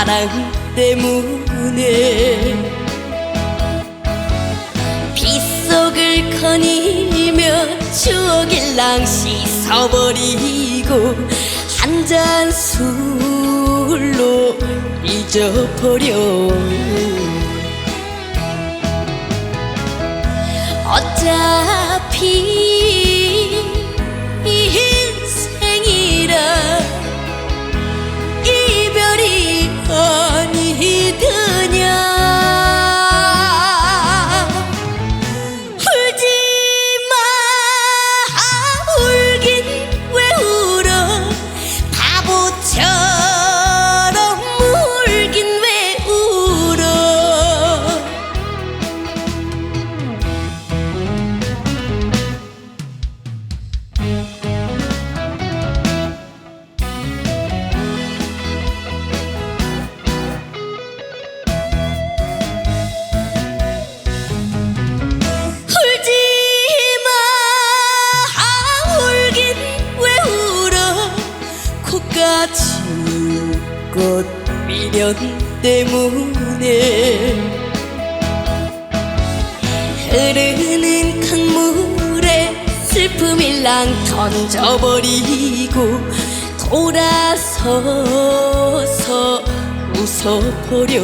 사랑 때문에 빗속을 거니며 추억을 낭 씻어버리고 한 잔 술로 잊어버려 어차피 코까지 꽃 미련 때문에 흐르는 강물에 슬픔일랑 던져버리고 돌아서서 웃어버려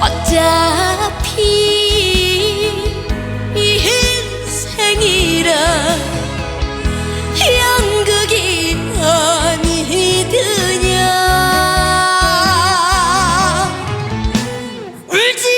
어차피 Big